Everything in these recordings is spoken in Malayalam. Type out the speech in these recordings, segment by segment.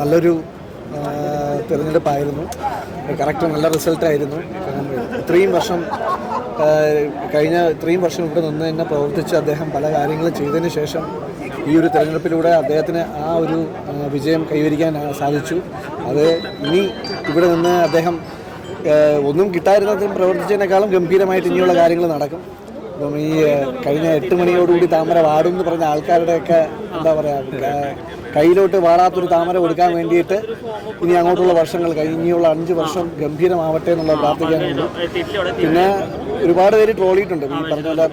നല്ലൊരു തിരഞ്ഞെടുപ്പായിരുന്നു. കറക്റ്റ് നല്ല റിസൾട്ടായിരുന്നു ഇത്രയും വർഷം കഴിഞ്ഞ ഇത്രയും വർഷം ഇവിടെ നിന്ന് തന്നെ പ്രവർത്തിച്ച് അദ്ദേഹം പല കാര്യങ്ങളും ചെയ്തതിന് ശേഷം ഈ ഒരു തിരഞ്ഞെടുപ്പിലൂടെ അദ്ദേഹത്തിന് ആ ഒരു വിജയം കൈവരിക്കാൻ സാധിച്ചു. അത് ഇനി ഇവിടെ നിന്ന് അദ്ദേഹം ഒന്നും കിട്ടാതിരുന്നതിനും പ്രവർത്തിച്ചതിനേക്കാളും ഗംഭീരമായിട്ട് ഇനിയുള്ള കാര്യങ്ങൾ നടക്കും. ഈ കഴിഞ്ഞ എട്ട് മണിയോടുകൂടി താമര വാടും എന്ന് പറഞ്ഞ ആൾക്കാരുടെയൊക്കെ എന്താ പറയുക കയ്യിലോട്ട് വാടാത്തൊരു താമര കൊടുക്കാൻ വേണ്ടിയിട്ട് ഇനി അങ്ങോട്ടുള്ള വർഷങ്ങൾ കഴിഞ്ഞുള്ള അഞ്ച് വർഷം ഗംഭീരമാവട്ടെ എന്നുള്ള പ്രാർത്ഥിക്കാനുണ്ട് പിന്നെ ഒരുപാട് പേര് ട്രോളിയിട്ടുണ്ട്. ഈ പറഞ്ഞ പോലെ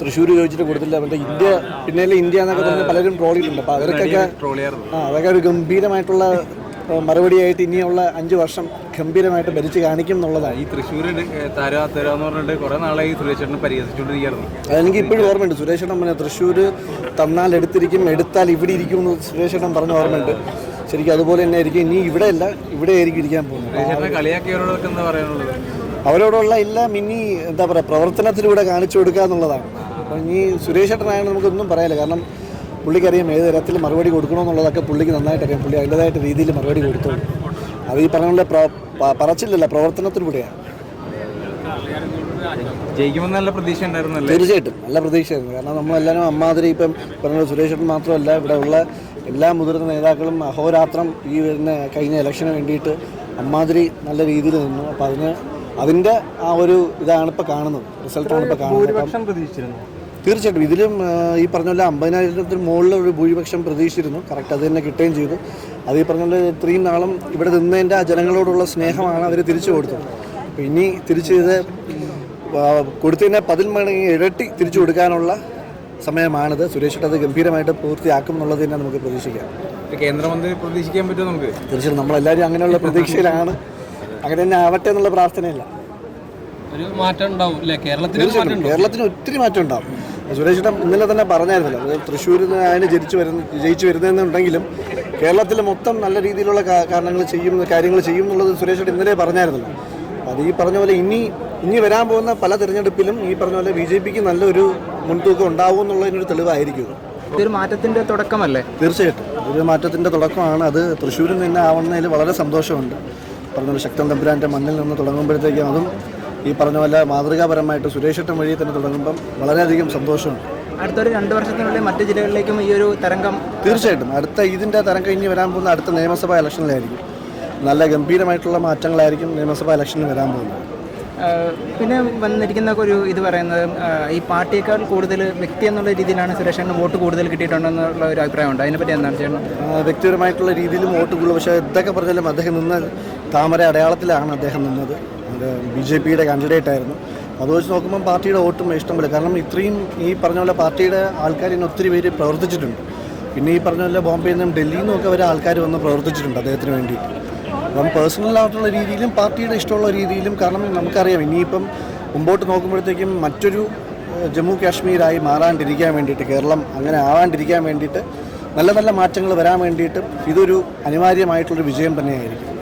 തൃശ്ശൂർ ചോദിച്ചിട്ട് കൊടുത്തില്ല. മറ്റേ ഇന്ത്യ പിന്നെ ഇന്ത്യ എന്നൊക്കെ പറഞ്ഞ് പലരും ട്രോളിയിട്ടുണ്ട്. അപ്പോൾ അവർക്കൊക്കെ ആ അതൊക്കെ ഒരു ഗംഭീരമായിട്ടുള്ള മറുപടിയായിട്ട് ഇനിയുള്ള അഞ്ച് വർഷം ഗംഭീരമായിട്ട് ഭരിച്ചു കാണിക്കും എന്നുള്ളതാണ്. ഈ തൃശ്ശൂർ തരാ തരാന്ന് പറഞ്ഞിട്ട് കുറേ നാളായി സുരേഷ് ചേട്ടൻ പരിഹസിച്ചുകൊണ്ടിരിക്കുകയായിരുന്നു. അതെനിക്ക് ഇപ്പോഴും ഓർമ്മയുണ്ട്. സുരേഷേട്ടൻ പറഞ്ഞ തൃശ്ശൂർ തന്നാൽ എടുത്തിരിക്കും എടുത്താൽ ഇവിടെ ഇരിക്കും എന്ന് സുരേഷേട്ടൻ പറഞ്ഞ ഓർമ്മയുണ്ട്. ശരിക്കും അതുപോലെ തന്നെ ആയിരിക്കും. ഇനി ഇവിടെ അല്ല ഇവിടെ ആയിരിക്കും ഇരിക്കാൻ പോകുന്നത്. സുരേഷ് കളിയാക്കിയവരോടൊക്കെ എന്താ പറയാനുള്ളത്? അവരോടുള്ള എല്ലാം ഇനി എന്താ പറയുക പ്രവർത്തനത്തിലൂടെ കാണിച്ചു കൊടുക്കുക എന്നുള്ളതാണ്. അപ്പോൾ ഇനി സുരേഷേട്ടനായാലും നമുക്കൊന്നും പറയാനില്ല. കാരണം പുള്ളിക്കറിയാം ഏത് തരത്തിൽ മറുപടി കൊടുക്കണമെന്നുള്ളതൊക്കെ പുള്ളിക്ക് നന്നായിട്ട് അറിയാം. പുള്ളി അതിന്റെതായിട്ട് രീതിയിൽ മറുപടി കൊടുത്തോളൂ അത് ഈ പറഞ്ഞ പറച്ചില്ലല്ല പ്രവർത്തനത്തിലൂടെയാണ് ജയിക്കുമെന്ന് നല്ല പ്രതീക്ഷ ഉണ്ടായിരുന്നല്ലേ? തീർച്ചയായിട്ടും. നല്ല പ്രതീക്ഷയായിരുന്നു. കാരണം നമ്മളെല്ലാവരും അമ്മാതിരി ഇപ്പം പറഞ്ഞ സുരേഷേട്ടൻ മാത്രമല്ല ഇവിടെ ഉള്ള എല്ലാ മുതിർന്ന നേതാക്കളും അഹോരാത്രം ഈ വരുന്ന കഴിഞ്ഞ ഇലക്ഷന് വേണ്ടിയിട്ട് അമ്മാതിരി നല്ല രീതിയിൽ നിന്നു. അപ്പം അതിന് അതിന്റെ ആ ഒരു ഇതാണ് ഇപ്പോൾ കാണുന്നത്. റിസൾട്ടാണ് ഇപ്പോൾ കാണുന്നത്. തീർച്ചയായിട്ടും. ഇതിലും ഈ പറഞ്ഞ പോലെ അമ്പതിനായിരത്തിന് മുകളിൽ ഒരു ഭൂരിപക്ഷം പ്രതീക്ഷിച്ചിരുന്നു. കറക്റ്റ് അത് തന്നെ കിട്ടുകയും ചെയ്തു. അത് ഈ പറഞ്ഞ പോലെ ഇത്രയും നാളും ഇവിടെ നിന്നതിന്റെ ആ ജനങ്ങളോടുള്ള സ്നേഹമാണ് അവർ തിരിച്ചു കൊടുത്തത്. അപ്പോൾ ഇനി തിരിച്ച് ഇത് കൊടുത്തതിനെ പതിൽ മടങ്ങി ഇരട്ടി തിരിച്ചു കൊടുക്കാനുള്ള സമയമാണിത്. സുരേഷ് അത് ഗംഭീരമായിട്ട് പൂർത്തിയാക്കും എന്നുള്ളത് തന്നെ നമുക്ക് പ്രതീക്ഷിക്കാം. കേന്ദ്രമന്ത്രി പ്രതീക്ഷിക്കാൻ പറ്റുമോ നമുക്ക്? തീർച്ചയായിട്ടും നമ്മളെല്ലാവരും അങ്ങനെയുള്ള പ്രതീക്ഷയിലാണ്. അങ്ങനെ തന്നെ ആവട്ടെ എന്നുള്ള പ്രാർത്ഥനയില്ല. ഒരു മാറ്റം ഉണ്ടാവും അല്ലേ കേരളത്തിൽ തീർച്ചയായിട്ടും. കേരളത്തിന് ഒത്തിരി മാറ്റം ഉണ്ടാവും. സുരേഷ് ഏട്ടൻ ഇന്നലെ തന്നെ പറഞ്ഞായിരുന്നല്ലോ അത് തൃശ്ശൂരിൽ നിന്ന് അതിന് ജനിച്ചു വരുന്ന ജയിച്ചു വരുന്നതെന്നുണ്ടെങ്കിലും കേരളത്തിൽ മൊത്തം നല്ല രീതിയിലുള്ള കാരണങ്ങൾ ചെയ്യും കാര്യങ്ങൾ ചെയ്യും എന്നുള്ളത് സുരേഷ് ഏട്ടൻ ഇന്നലെ പറഞ്ഞായിരുന്നല്ലോ. അത് ഈ പറഞ്ഞ പോലെ ഇനി ഇനി വരാൻ പോകുന്ന പല തിരഞ്ഞെടുപ്പിലും ഈ പറഞ്ഞ പോലെ ബി ജെ പിക്ക് നല്ലൊരു മുൻതൂക്കം ഉണ്ടാവും എന്നുള്ളതിനൊരു തെളിവായിരിക്കും ഇത്. ഇതൊരു മാറ്റത്തിന്റെ തുടക്കമല്ലേ? തീർച്ചയായിട്ടും. ഒരു മാറ്റത്തിന്റെ തുടക്കമാണ്. അത് തൃശ്ശൂരിൽ നിന്ന് ആവുന്നതിൽ വളരെ സന്തോഷമുണ്ട്. പറഞ്ഞ പോലെ ശക്തൻ തമ്പുരാന്റെ മണ്ണിൽ നിന്ന് തുടങ്ങുമ്പോഴത്തേക്കും അതും ഈ പറഞ്ഞ പോലെ മാതൃകാപരമായിട്ട് സുരേഷേട്ടൻ വഴി തന്നെ തുടങ്ങുമ്പം വളരെയധികം സന്തോഷമുണ്ട്. അടുത്തൊരു രണ്ട് വർഷത്തിനുള്ളിൽ മറ്റു ജില്ലകളിലേക്കും ഈ ഒരു തരംഗം തീർച്ചയായിട്ടും. അടുത്ത ഇതിന്റെ തരംഗം ഇനി വരാൻ പോകുന്ന അടുത്ത നിയമസഭാ ഇലക്ഷനിലായിരിക്കും. നല്ല ഗംഭീരമായിട്ടുള്ള മാറ്റങ്ങളായിരിക്കും നിയമസഭാ ഇലക്ഷനിൽ വരാൻ പോകുന്നത്. പിന്നെ വന്നിരിക്കുന്ന ഒരു ഇത് പറയുന്നത് ഈ പാർട്ടിയേക്കാൾ കൂടുതൽ വ്യക്തി എന്നുള്ള രീതിയിലാണ് സുരേഷന് വോട്ട് കൂടുതൽ കിട്ടിയിട്ടുണ്ടെന്നുള്ള ഒരു അഭിപ്രായമുണ്ട്. അതിനെപ്പറ്റി എന്താണ് ചേട്ടൻ ആ, വ്യക്തിപരമായിട്ടുള്ള രീതിയിലും വോട്ട് കൂടുതൽ. പക്ഷേ ഇതൊക്കെ പറഞ്ഞാലും അദ്ദേഹം നിന്ന് താമര അടയാളത്തിലാണ് അദ്ദേഹം നിന്നത്. ബി ജെ പിയുടെ കാൻഡിഡേറ്റ് ആയിരുന്നു. അത് വെച്ച് നോക്കുമ്പോൾ പാർട്ടിയുടെ വോട്ടും ഇഷ്ടംപോലെ. കാരണം ഇത്രയും ഈ പറഞ്ഞ പോലെ പാർട്ടിയുടെ ആൾക്കാർ ഇന്ന് ഒത്തിരി പേര് പ്രവർത്തിച്ചിട്ടുണ്ട്. പിന്നെ ഈ പറഞ്ഞ പോലെ ബോംബെയിൽ നിന്നും ഡൽഹിയിൽ നിന്നൊക്കെ വരെ ആൾക്കാർ വന്ന് പ്രവർത്തിച്ചിട്ടുണ്ട് അദ്ദേഹത്തിന് വേണ്ടി അപ്പം പേഴ്സണലായിട്ടുള്ള രീതിയിലും പാർട്ടിയുടെ ഇഷ്ടമുള്ള രീതിയിലും കാരണം നമുക്കറിയാം ഇനിയിപ്പം മുമ്പോട്ട് നോക്കുമ്പോഴത്തേക്കും മറ്റൊരു ജമ്മു കാശ്മീരായി മാറാണ്ടിരിക്കാൻ വേണ്ടിയിട്ട് കേരളം അങ്ങനെ ആവാണ്ടിരിക്കാൻ വേണ്ടിയിട്ട് നല്ല നല്ല മാറ്റങ്ങൾ വരാൻ വേണ്ടിയിട്ടും ഇതൊരു അനിവാര്യമായിട്ടുള്ളൊരു വിജയം തന്നെയായിരിക്കും.